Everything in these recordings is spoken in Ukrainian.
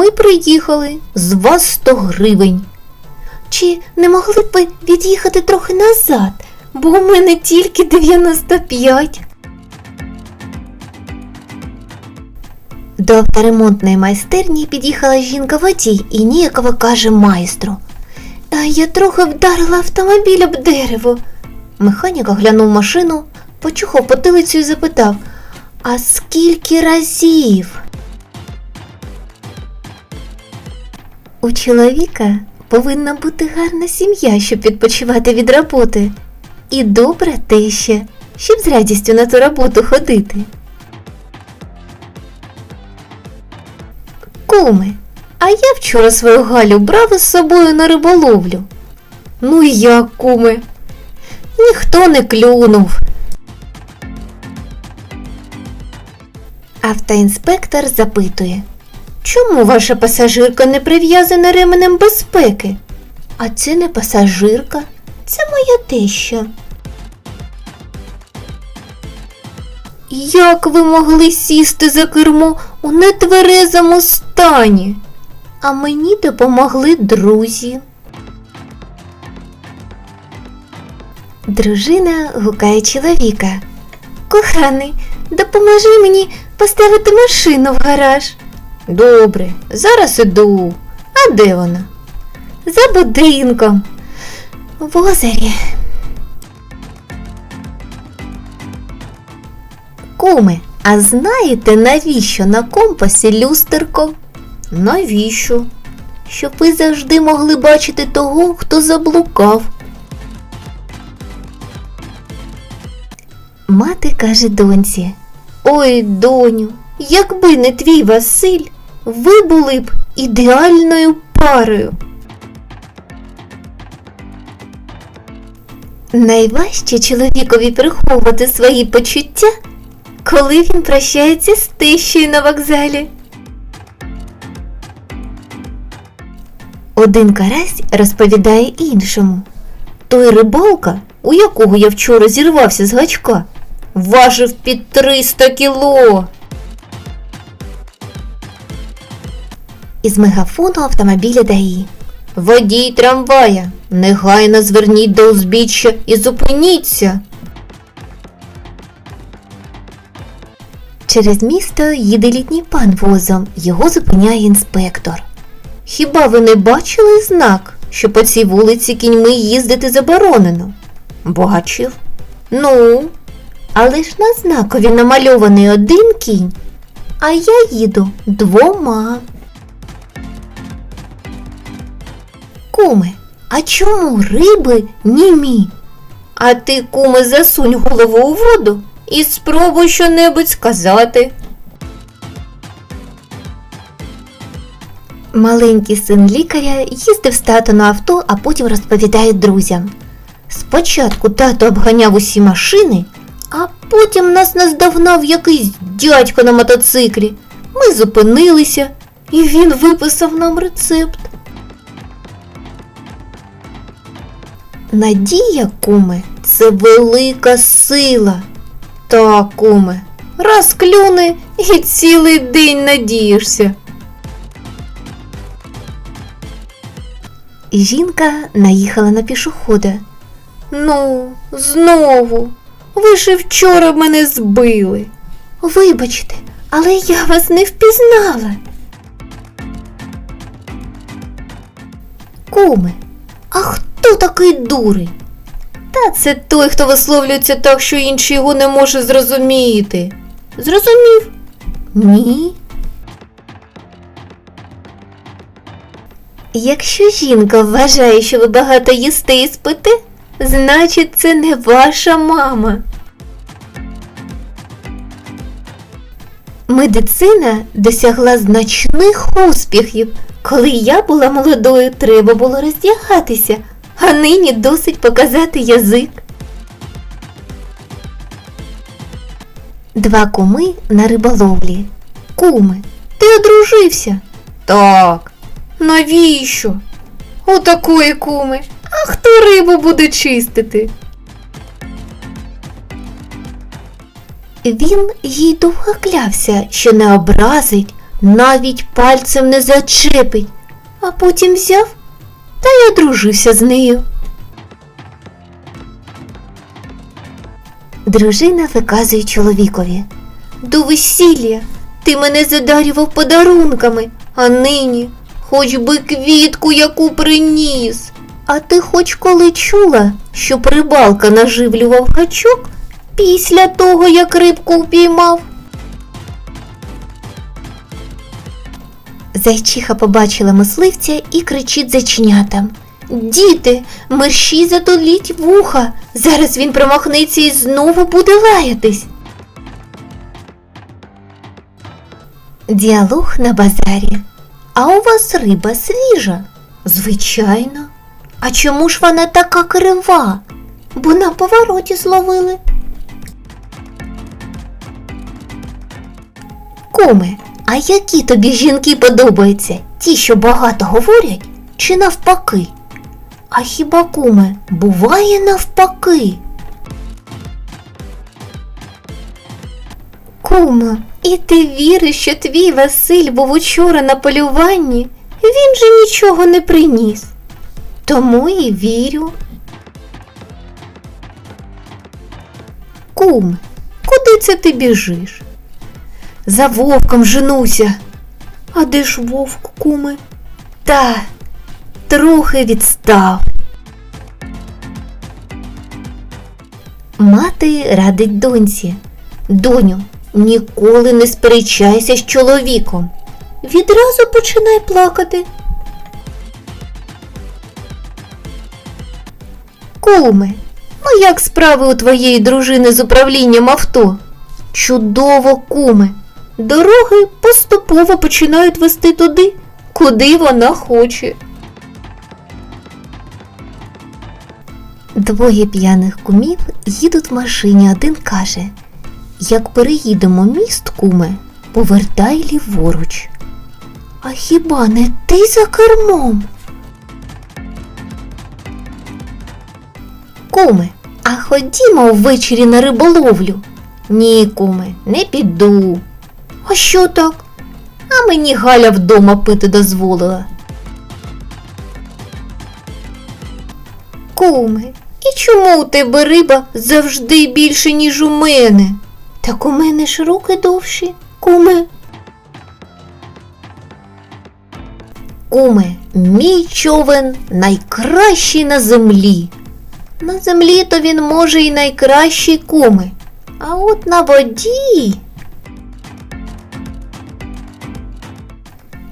ми приїхали. З вас 100 гривень. Чи не могли б ви від'їхати трохи назад, бо у мене тільки 95. До авторемонтної майстерні під'їхала жінка водій і ніяково каже майстру. А я трохи вдарила автомобіль об дерево. Механік оглянув машину, почухав потилицю і запитав, а скільки разів? У чоловіка повинна бути гарна сім'я, щоб відпочивати від роботи. І добра теща, щоб з радістю на ту роботу ходити. Куми, а я вчора свою Галю брав із собою на риболовлю. Ну і як, куми? Ніхто не клюнув. Автоінспектор запитує, чому ваша пасажирка не прив'язана ременем безпеки? А це не пасажирка, це моя теща. Як ви могли сісти за кермо у нетверезому стані? А мені допомогли друзі. Дружина гукає чоловіка. Коханий, допоможи мені поставити машину в гараж. Добре, зараз іду. А де вона? За будинком. В озері. Куми, а знаєте, навіщо на компасі люстерко? Навіщо? Щоб ви завжди могли бачити того, хто заблукав. Мати каже доньці. Ой, доню, якби не твій Василь, ви були б ідеальною парою. Найважче чоловікові приховувати свої почуття, коли він прощається з тещею на вокзалі. Один карась розповідає іншому. Той рибалка, у якого я вчора зірвався з гачка, важив під 300 кіло. Із мегафону автомобіля ДАІ. Водій трамвая, негайно зверніть до узбіччя і зупиніться. Через місто їде літній пан возом, його зупиняє інспектор. Хіба ви не бачили знак, що по цій вулиці кіньми їздити заборонено? Бачив. Ну, але ж на знакові намальований один кінь, а я їду двома. Куме, а чому риби німі? А ти, куме, засунь голову у воду і спробуй щонебудь сказати. Маленький син лікаря їздив з тато на авто, а потім розповідає друзям. Спочатку тато обганяв усі машини, а потім нас наздогнав якийсь дядько на мотоциклі. Ми зупинилися, і він виписав нам рецепт. Надія, куме, це велика сила. Так, куме, раз клюне і цілий день надієшся. Жінка наїхала на пішохода. Ну, знову. Ви ж вчора мене збили. Вибачте, але я вас не впізнала. Куме, а хто такий дурень? Та це той, хто висловлюється так, що інший його не може зрозуміти. Зрозумів? Ні. Якщо жінка вважає, що ви багато їсте і спите, значить це не ваша мама. Медицина досягла значних успіхів. Коли я була молодою, треба було роздягатися, а нині досить показати язик. Два куми на риболовлі. Куми, ти одружився? Так. Навіщо? Отакої куми. А хто рибу буде чистити? Він їй довго клявся, що не образить, навіть пальцем не зачепить, а потім взяв та й одружився з нею. Дружина виказує чоловікові. До весілля ти мене задарював подарунками, а нині хоч би квітку яку приніс. А ти хоч коли чула, що рибалка наживлював гачок після того, як рибку впіймав? Зайчиха побачила мисливця і кричить зайченятам. Діти, мерщій затуліть вуха. Зараз він промахнеться і знову буде лаятись. Діалог на базарі. А у вас риба свіжа? Звичайно. А чому ж вона така крива? Бо на повороті зловили. Куме, а які тобі жінки подобаються? Ті, що багато говорять, чи навпаки? А хіба куме буває навпаки? Куме, і ти віриш, що твій Василь був учора на полюванні? Він же нічого не приніс. Тому і вірю. Куме, куди це ти біжиш? За вовком женуся. А де ж вовк, куме? Та трохи відстав. Мати радить доньці. Доню, ніколи не сперечайся з чоловіком. Відразу починай плакати. Куме, ну як справи у твоєї дружини з управлінням авто? Чудово, куме. Дороги поступово починають вести туди, куди вона хоче. Двоє п'яних кумів їдуть в машині, один каже Як переїдемо міст, куме, повертай ліворуч. А хіба не ти за кермом? Куме, а ходімо ввечері на риболовлю. Ні, куме, не піду. А що так? А мені Галя вдома пити дозволила. Куме, і чому у тебе риба завжди більше, ніж у мене? Так у мене ж руки довші, куме. Куме, мій човен найкращий на землі. На землі то він може і найкращий куме. А от на воді.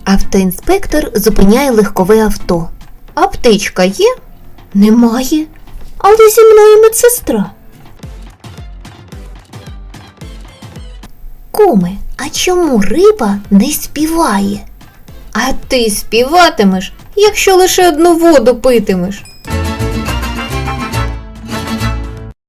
Автоінспектор зупиняє легкове авто. Аптечка є? Немає. Але зі мною медсестра. Куме, а чому риба не співає? А ти співатимеш, якщо лише одну воду питимеш.